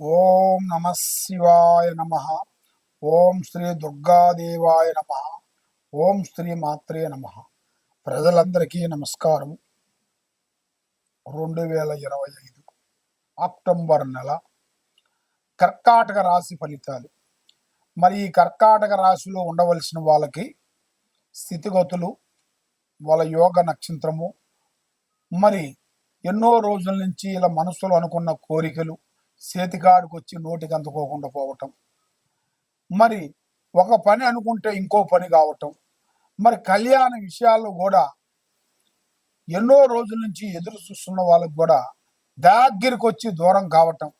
ఓం నమ శివాయ నమ. ఓం శ్రీ దుర్గాదేవాయ నమ. ఓం శ్రీ మాత్రే నమ. ప్రజలందరికీ నమస్కారం. రెండు వేల ఇరవై ఐదు అక్టోబర్ నెల. కర్కాటక రాశి ఫలితాలు. మరి ఈ కర్కాటక రాశిలో ఉండవలసిన వాళ్ళకి స్థితిగతులు వాళ్ళ యోగ నక్షత్రము మరి ఎన్నో రోజుల నుంచి ఇలా మనసులో అనుకున్న కోరికలు చేతికాడికి వచ్చి నోటికి అందుకోకుండా పోవటం. మరి ఒక పని అనుకుంటే ఇంకో పని కావటం. మరి కళ్యాణ విషయాల్లో కూడా ఎన్నో రోజుల నుంచి ఎదురు చూస్తున్న వాళ్ళకు కూడా దగ్గరికి వచ్చి దూరం కావటం.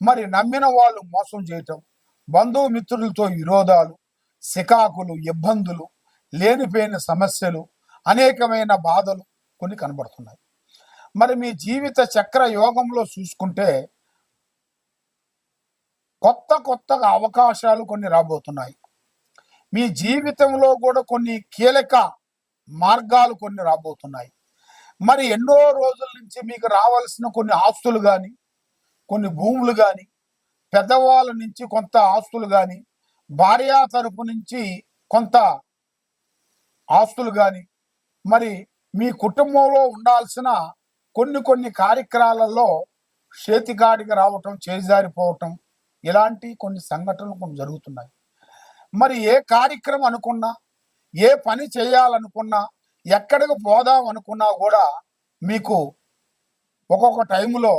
మరి నమ్మిన వాళ్ళు మోసం చేయటం. బంధుమిత్రులతో విరోధాలు సికాకులు ఇబ్బందులు లేనిపోయిన సమస్యలు అనేకమైన బాధలు కొన్ని కనబడుతున్నాయి. మరి మీ జీవిత చక్ర యోగంలో చూసుకుంటే కొత్త కొత్తగా అవకాశాలు కొన్ని రాబోతున్నాయి. మీ జీవితంలో కూడా కొన్ని కీలక మార్గాలు కొన్ని రాబోతున్నాయి. మరి ఎన్నో రోజుల నుంచి మీకు రావాల్సిన కొన్ని ఆస్తులు కానీ కొన్ని భూములు కానీ పెద్దవాళ్ళ నుంచి కొంత ఆస్తులు కానీ భార్యా తరపు నుంచి కొంత ఆస్తులు కానీ మరి మీ కుటుంబంలో ఉండాల్సిన కొన్ని కొన్ని కార్యక్రమాలలో చేతికాడికి రావటం చేజారిపోవటం ఇలాంటి కొన్ని సంఘటనలు కొన్ని జరుగుతున్నాయి. మరి ఏ కార్యక్రమం అనుకున్నా ఏ పని చేయాలనుకున్నా ఎక్కడికి పోదాం అనుకున్నా కూడా మీకు ఒక్కొక్క టైంలో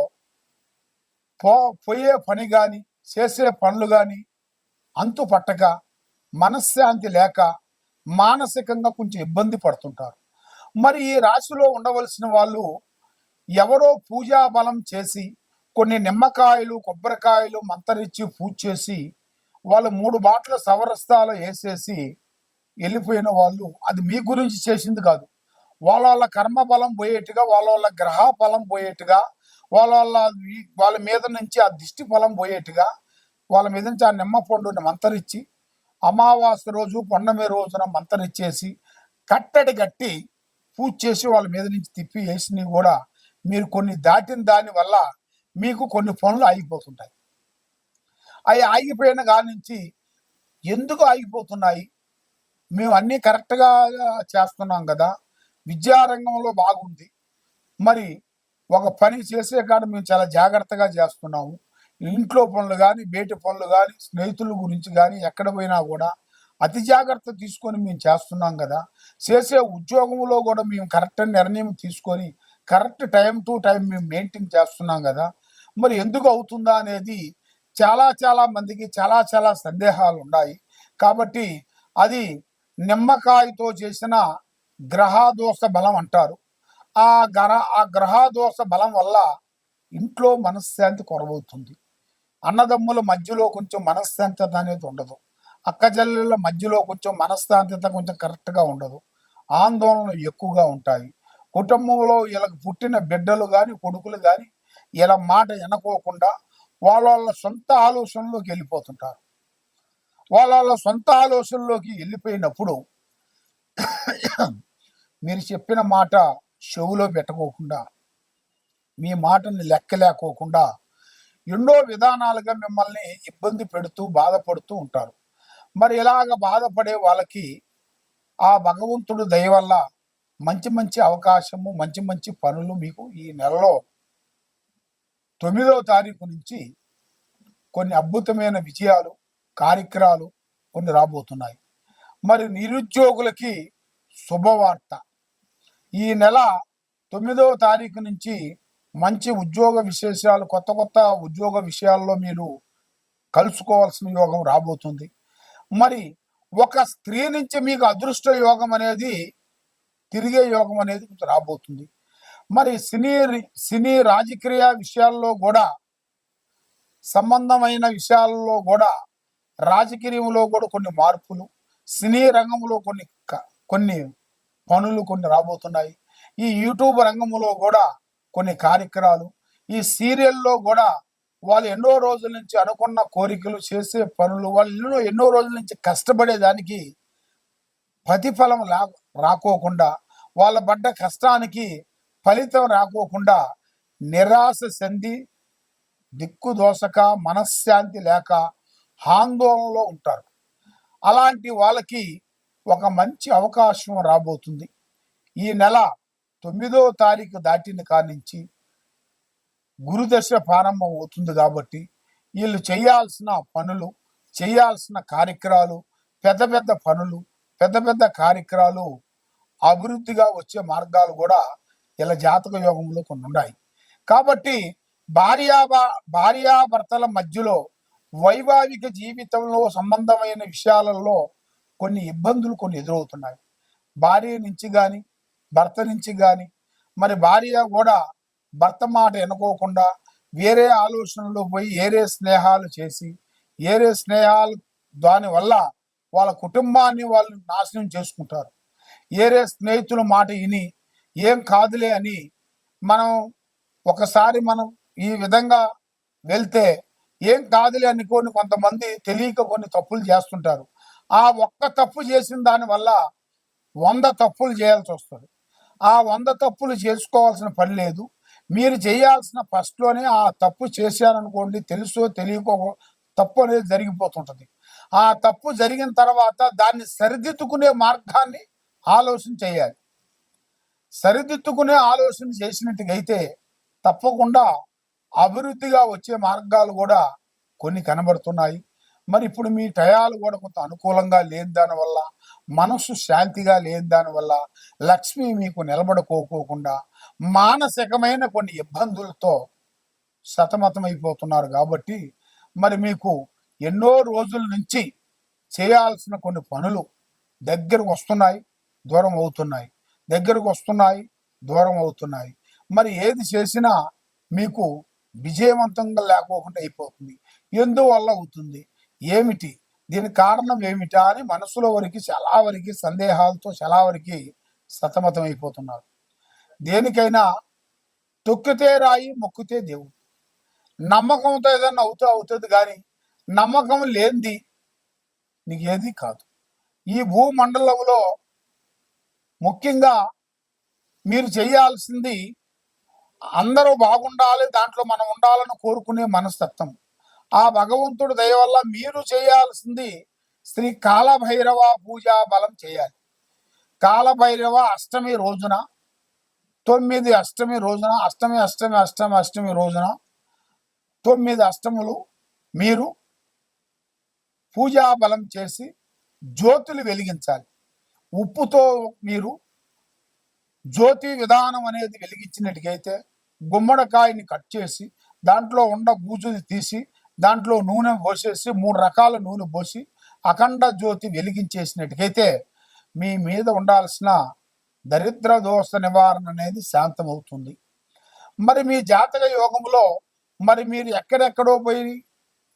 పో పోయే పని కానీ చేసే పనులు కానీ అంతు పట్టక మనశ్శాంతి లేక మానసికంగా కొంచెం ఇబ్బంది పడుతుంటారు. మరి ఈ రాశిలో ఉండవలసిన వాళ్ళు ఎవరో పూజా బలం చేసి కొన్ని నిమ్మకాయలు కొబ్బరికాయలు మంతరిచ్చి పూజ చేసి వాళ్ళు మూడు బాటల సవరస్తాలు వేసేసి వెళ్ళిపోయిన వాళ్ళు. అది మీ గురించి చేసింది కాదు. వాళ్ళ వాళ్ళ కర్మ బలం పోయేట్టుగా వాళ్ళ వాళ్ళ గ్రహ బలం పోయేట్టుగా వాళ్ళ వాళ్ళ వాళ్ళ మీద నుంచి ఆ దిష్టి ఫలం పోయేట్టుగా వాళ్ళ మీద నుంచి ఆ నిమ్మ పండుని మంతరిచ్చి అమావాస్య రోజు పొన్నమి రోజున మంతరిచ్చేసి కట్టడి కట్టి పూజ చేసి వాళ్ళ మీద నుంచి తిప్పి వేసినవి కూడా మీరు కొన్ని దాటిన దాని వల్ల మీకు కొన్ని పనులు ఆగిపోతుంటాయి. అవి ఆగిపోయిన కాడి నుంచి ఎందుకు ఆగిపోతున్నాయి? మేము అన్నీ కరెక్ట్గా చేస్తున్నాం కదా. విద్యారంగంలో బాగుంది. మరి ఒక పని చేసే కాడ మేము చాలా జాగ్రత్తగా చేస్తున్నాము. ఇంట్లో పనులు కానీ బయట పనులు కానీ స్నేహితుల గురించి కానీ ఎక్కడ పోయినా కూడా అతి జాగ్రత్త తీసుకొని మేము చేస్తున్నాం కదా. చేసే ఉద్యోగంలో కూడా మేము కరెక్ట్ నిర్ణయం తీసుకొని కరెక్ట్ టైం టు టైం మేము మెయింటైన్ చేస్తున్నాం కదా. మరి ఎందుకు అవుతుందా అనేది చాలా చాలా మందికి చాలా చాలా సందేహాలు ఉన్నాయి కాబట్టి అది నిమ్మకాయతో చేసిన గ్రహదోష బలం అంటారు. ఆ గ్రహ ఆ గ్రహదోష బలం వల్ల ఇంట్లో మనశ్శాంతి కొరవవుతుంది. అన్నదమ్ముల మధ్యలో కొంచెం మనశ్శాంతత అనేది ఉండదు. అక్కజల్లుల మధ్యలో కొంచెం మనశ్శాంతత కొంచెం కరెక్ట్గా ఉండదు. ఆందోళనలు ఎక్కువగా ఉంటాయి. కుటుంబంలో వీళ్ళకి పుట్టిన బిడ్డలు కానీ కొడుకులు కానీ ఇలా మాట వినకోకుండా వాళ్ళ వాళ్ళ సొంత ఆలోచనలోకి వెళ్ళిపోతుంటారు. వాళ్ళ వాళ్ళ సొంత ఆలోచనలోకి వెళ్ళిపోయినప్పుడు మీరు చెప్పిన మాట చెవులో పెట్టకోకుండా మీ మాటని లెక్కలేకోకుండా ఎన్నో విధానాలుగా మిమ్మల్ని ఇబ్బంది పెడుతూ బాధపడుతూ ఉంటారు. మరి ఇలాగ బాధపడే వాళ్ళకి ఆ భగవంతుడు దయ వల్ల మంచి మంచి అవకాశము మంచి మంచి పనులు మీకు ఈ నెలలో తొమ్మిదవ తారీఖు నుంచి కొన్ని అద్భుతమైన విజయాలు కార్యక్రమాలు కొన్ని రాబోతున్నాయి. మరి నిరుద్యోగులకి శుభవార్త. ఈ నెల తొమ్మిదవ తారీఖు నుంచి మంచి ఉద్యోగ విశేషాలు కొత్త కొత్త ఉద్యోగ విషయాల్లో మీరు కలుసుకోవాల్సిన యోగం రాబోతుంది. మరి ఒక స్త్రీ నుంచి మీకు అదృష్ట యోగం అనేది తిరిగే యోగం అనేది కొంచెం రాబోతుంది. మరి సినీ సినీ రాజకీయ విషయాల్లో కూడా సంబంధమైన విషయాల్లో కూడా రాజకీయంలో కూడా కొన్ని మార్పులు సినీ రంగంలో కొన్ని క- కొన్ని పనులు కొన్ని రాబోతున్నాయి. ఈ యూట్యూబ్ రంగంలో కూడా కొన్ని కార్యక్రమాలు ఈ సీరియల్లో కూడా వాళ్ళు ఎన్నో రోజుల నుంచి అనుకున్న కోరికలు చేసే పనులు వాళ్ళు ఎన్నో ఎన్నో రోజుల నుంచి కష్టపడేదానికి ప్రతిఫలం లా రాకోకుండా వాళ్ళ పడ్డ కష్టానికి ఫలితం రాకోకుండా నిరాశ చెంది దిక్కు దోసక మనశ్శాంతి లేక ఆందోళనలో ఉంటారు. అలాంటి వాళ్ళకి ఒక మంచి అవకాశం రాబోతుంది. ఈ నెల తొమ్మిదో తారీఖు దాటిన కానించి గురుదశ ప్రారంభం అవుతుంది కాబట్టి వీళ్ళు చేయాల్సిన పనులు చేయాల్సిన కార్యక్రమాలు పెద్ద పెద్ద పనులు పెద్ద పెద్ద కార్యక్రమాలు అభివృద్ధిగా వచ్చే మార్గాలు కూడా ఇలా జాతక యోగంలో కొన్ని ఉన్నాయి. కాబట్టి భార్యా భార్యాభర్తల మధ్యలో వైవాహిక జీవితంలో సంబంధమైన విషయాలలో కొన్ని ఇబ్బందులు కొన్ని ఎదురవుతున్నాయి. భార్య నుంచి కానీ భర్త నుంచి కానీ మరి భార్య కూడా భర్త మాట ఎనుకోకుండా వేరే ఆలోచనలు పోయి ఏరే స్నేహాలు చేసి ఏరే స్నేహాలు దానివల్ల వాళ్ళ కుటుంబాన్ని వాళ్ళు నాశనం చేసుకుంటారు. ఏరే స్నేహితుల మాట విని ఏం కాదులే అని మనం ఒకసారి మనం ఈ విధంగా వెళ్తే ఏం కాదులే అనుకోని కొంతమంది తెలియక కొన్ని తప్పులు చేస్తుంటారు. ఆ ఒక్క తప్పు చేసిన దానివల్ల వంద తప్పులు చేయాల్సి వస్తుంది. ఆ వంద తప్పులు చేసుకోవాల్సిన పని లేదు. మీరు చేయాల్సిన ఫస్ట్లోనే ఆ తప్పు చేశారనుకోండి తెలుసో తెలియకో తప్పు అనేది జరిగిపోతుంటుంది. ఆ తప్పు జరిగిన తర్వాత దాన్ని సరిదిద్దుకునే మార్గాన్ని ఆలోచన చేయాలి. సరిదిద్దుకునే ఆలోచన చేసినట్టుగైతే తప్పకుండా అభివృద్ధిగా వచ్చే మార్గాలు కూడా కొన్ని కనబడుతున్నాయి. మరి ఇప్పుడు మీ టయాలు కూడా కొంత అనుకూలంగా లేని దానివల్ల మనసు శాంతిగా లేని దానివల్ల లక్ష్మి మీకు నిలబడుకోకోకుండా మానసికమైన కొన్ని ఇబ్బందులతో సతమతమైపోతున్నారు కాబట్టి మరి మీకు ఎన్నో రోజుల నుంచి చేయాల్సిన కొన్ని పనులు దగ్గర వస్తున్నాయి దూరం అవుతున్నాయి. దగ్గరకు వస్తున్నాయి దూరం అవుతున్నాయి. మరి ఏది చేసినా మీకు విజయవంతంగా లేకోకుండా అయిపోతుంది. ఎందువల్ల అవుతుంది? ఏమిటి? దీని కారణం ఏమిటా అని మనసులో వరకు చాలా వరకు సందేహాలతో చాలా వరకు సతమతం అయిపోతున్నారు. దేనికైనా తొక్కితే రాయి మొక్కితే దేవుడు. నమ్మకంతో ఏదైనా అవుతూ అవుతుంది కానీ నమ్మకం లేనిది నీకు ఏది కాదు. ఈ భూమండలంలో ముఖ్యంగా మీరు చేయాల్సింది అందరూ బాగుండాలి దాంట్లో మనం ఉండాలని కోరుకునే మనస్తత్వం. ఆ భగవంతుడు దయ వల్ల మీరు చేయాల్సింది శ్రీ కాలభైరవ పూజా బలం చేయాలి. కాలభైరవ అష్టమి రోజున తొమ్మిది అష్టమి రోజున అష్టమి అష్టమి అష్టమి అష్టమి రోజున తొమ్మిది అష్టములు మీరు పూజా బలం చేసి జ్యోతులు వెలిగించాలి. ఉప్పుతో మీరు జ్యోతి విధానం అనేది వెలిగించినట్టుగైతే గుమ్మడికాయని కట్ చేసి దాంట్లో ఉండ గూజుని తీసి దాంట్లో నూనె పోసేసి మూడు రకాల నూనె పోసి అఖండ జ్యోతి వెలిగించేసినట్టుకైతే మీ మీద ఉండాల్సిన దరిద్ర దోష నివారణ అనేది శాంతమవుతుంది. మరి మీ జాతక యోగంలో మరి మీరు ఎక్కడెక్కడో పోయి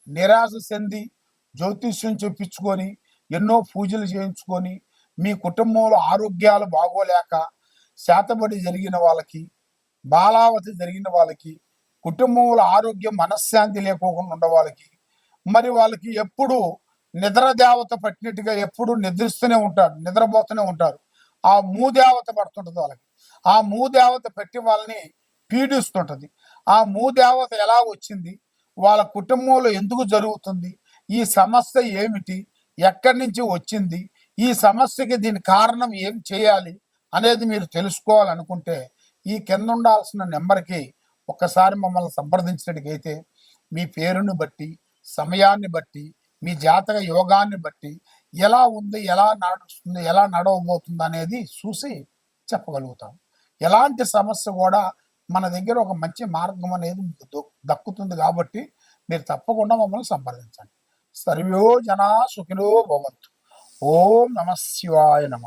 నిరాశ చెంది జ్యోతిష్యం చెప్పించుకొని ఎన్నో పూజలు చేయించుకొని మీ కుటుంబంలో ఆరోగ్యాలు బాగోలేక శాతబడి జరిగిన వాళ్ళకి బాలావతి జరిగిన వాళ్ళకి కుటుంబంలో ఆరోగ్యం మనశ్శాంతి లేకోకుండా ఉన్న వాళ్ళకి మరి వాళ్ళకి ఎప్పుడు నిద్ర దేవత పట్టినట్టుగా ఎప్పుడు నిద్రిస్తూనే ఉంటారు నిద్రపోతూనే ఉంటారు. ఆ మూదేవత పడుతుంటది వాళ్ళకి. ఆ మూదేవత పెట్టి వాళ్ళని పీడిస్తుంటుంది. ఆ మూదేవత ఎలా వచ్చింది? వాళ్ళ కుటుంబంలో ఎందుకు జరుగుతుంది? ఈ సమస్య ఏమిటి? ఎక్కడి నుంచి వచ్చింది? ఈ సమస్యకి దీని కారణం ఏం చేయాలి అనేది మీరు తెలుసుకోవాలనుకుంటే ఈ కింద ఉండాల్సిన నెంబర్కి ఒక్కసారి మమ్మల్ని సంప్రదించినట్టుకైతే మీ పేరుని బట్టి సమయాన్ని బట్టి మీ జాతక యోగాన్ని బట్టి ఎలా ఉంది ఎలా నడుస్తుంది ఎలా నడవబోతుంది అనేది చూసి చెప్పగలుగుతాం. ఎలాంటి సమస్య కూడా మన దగ్గర ఒక మంచి మార్గం అనేది దక్కుతుంది కాబట్టి మీరు తప్పకుండా మమ్మల్ని సంప్రదించండి. సర్వో జనా సుఖినో భవంతు. ఓం నమ శివాయ నమ